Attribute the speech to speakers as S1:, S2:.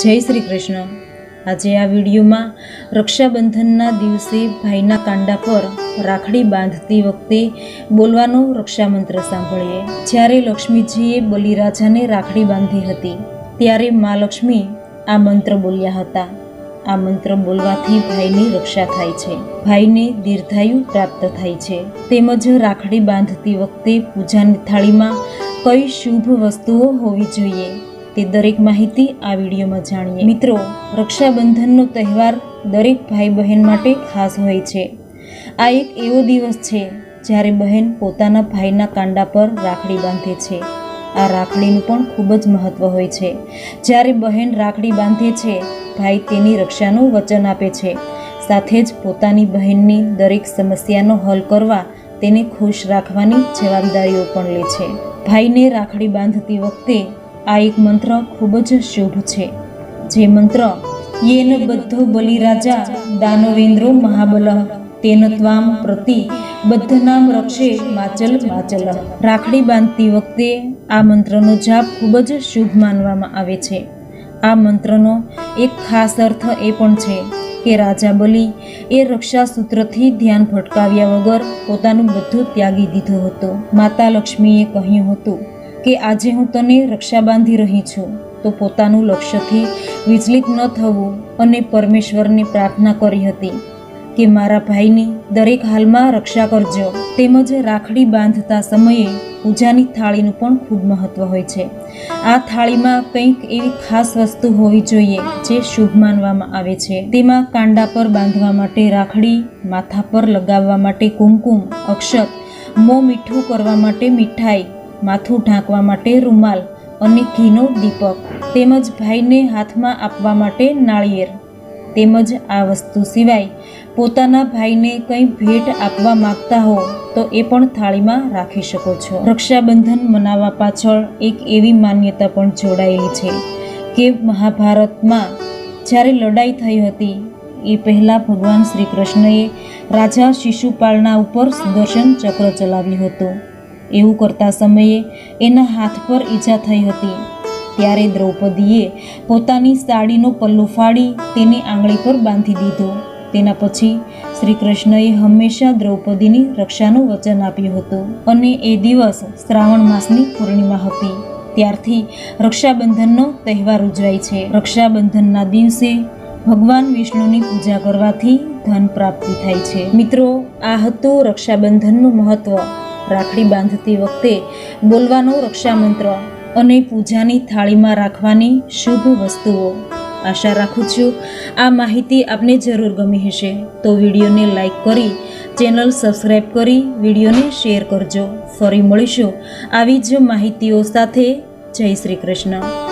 S1: જય શ્રી કૃષ્ણ. આજે આ વિડીયોમાં રક્ષાબંધનના દિવસે ભાઈના કાંડા પર રાખડી બાંધતી વખતે બોલવાનો રક્ષામંત્ર સાંભળીએ. જ્યારે લક્ષ્મીજીએ બલિરાજાને રાખડી બાંધી હતી, ત્યારે મા લક્ષ્મી આ મંત્ર બોલ્યા હતા. આ મંત્ર બોલવાથી ભાઈની રક્ષા થાય છે. ભાઈને દીર્ઘાયુ પ્રાપ્ત થાય છે. તેમજ રાખડી બાંધતી વખતે પૂજાની થાળીમાં કઈ શુભ વસ્તુઓ હોવી જોઈએ. તે દરેક માહિતી આ વિડીયોમાં જાણીએ. મિત્રો, રક્ષાબંધનનો તહેવાર દરેક ભાઈ બહેન માટે ખાસ હોય છે. આ એક એવો દિવસ છે જ્યારે બહેન પોતાના ભાઈના કાંડા પર રાખડી બાંધે છે. આ રાખડીનું પણ ખૂબ જ મહત્ત્વ હોય છે. જ્યારે બહેન રાખડી બાંધે છે, ભાઈ તેની રક્ષાનું વચન આપે છે. સાથે જ પોતાની બહેનની દરેક સમસ્યાનો હલ કરવા તેને ખુશ રાખવાની જવાબદારીઓ પણ લે છે. ભાઈને રાખડી બાંધતી વખતે આ એક મંત્ર ખૂબ જ શુભ છે. જે મંત્ર, યેન બધો બલિરાજા દાનવેન્દ્રો મહાબલ, તેન ત્વામ પ્રતિ બદ્ધનામ રક્ષે માચલ માચલ રાખડી બાંધતી વખતે આ મંત્રનો જાપ ખૂબ જ શુભ માનવામાં આવે છે. આ મંત્રનો એક ખાસ અર્થ એ પણ છે કે રાજા બલિ એ રક્ષાસૂત્રથી ધ્યાન ભટકાવ્યા વગર પોતાનું બધું ત્યાગી દીધું હતું. માતા લક્ષ્મીએ કહ્યું હતું કે આજે હું તને રક્ષા બાંધી રહી છું, તો પોતાનું લક્ષ્યથી વિચલિત ન થવું અને પરમેશ્વરને પ્રાર્થના કરી હતી કે મારા ભાઈની દરેક હાલમાં રક્ષા કરજો. તેમજ રાખડી બાંધતા સમયે પૂજાની થાળીનું પણ ખૂબ મહત્ત્વ હોય છે. આ થાળીમાં કંઈક એવી ખાસ વસ્તુ હોવી જોઈએ જે શુભ માનવામાં આવે છે. તેમાં કાંડા પર બાંધવા માટે રાખડી, માથા પર લગાવવા માટે કુમકુમ, અક્ષત, મોં મીઠું કરવા માટે મીઠાઈ માથું ઢાંકવા માટે રૂમાલ અને ઘીનો દીપક, તેમજ ભાઈને હાથમાં આપવા માટે નાળિયેર. તેમજ આ વસ્તુ સિવાય પોતાના ભાઈને કંઈ ભેટ આપવા માગતા હો, તો એ પણ થાળીમાં રાખી શકો છો. રક્ષાબંધન મનાવવા પાછળ એક એવી માન્યતા પણ જોડાયેલી છે કે મહાભારતમાં જ્યારે લડાઈ થઈ હતી, એ પહેલાં ભગવાન શ્રી કૃષ્ણએ રાજા શિશુપાલના ઉપર સુદર્શન ચક્ર ચલાવ્યું હતું. એવું કરતા સમયે એના હાથ પર ઈજા થઈ હતી. ત્યારે દ્રૌપદીએ પોતાની સાડીનો પલ્લો ફાડી તેની આંગળી પર બાંધી દીધો. તેના પછી શ્રી કૃષ્ણએ હંમેશા દ્રૌપદીની રક્ષાનું વચન આપ્યું હતું અને એ દિવસ શ્રાવણ માસની પૂર્ણિમા હતી. ત્યારથી રક્ષાબંધનનો તહેવાર ઉજવાય છે. રક્ષાબંધનના દિવસે ભગવાન વિષ્ણુની પૂજા કરવાથી ધન પ્રાપ્તિ થાય છે. મિત્રો, આ હતું રક્ષાબંધનનું મહત્ત્વ રાખડી બાંધતી વખતે બોલવાનો રક્ષામંત્ર અને પૂજાની થાળીમાં રાખવાની શુભ વસ્તુઓ. આશા રાખું છું આ માહિતી આપને જરૂર ગમી હશે. તો વિડીયોને લાઈક કરી, ચેનલ સબસ્ક્રાઈબ કરી, વિડીયોને શેર કરજો. ફરી મળીશું આવી જ માહિતીઓ સાથે. જય શ્રી કૃષ્ણ.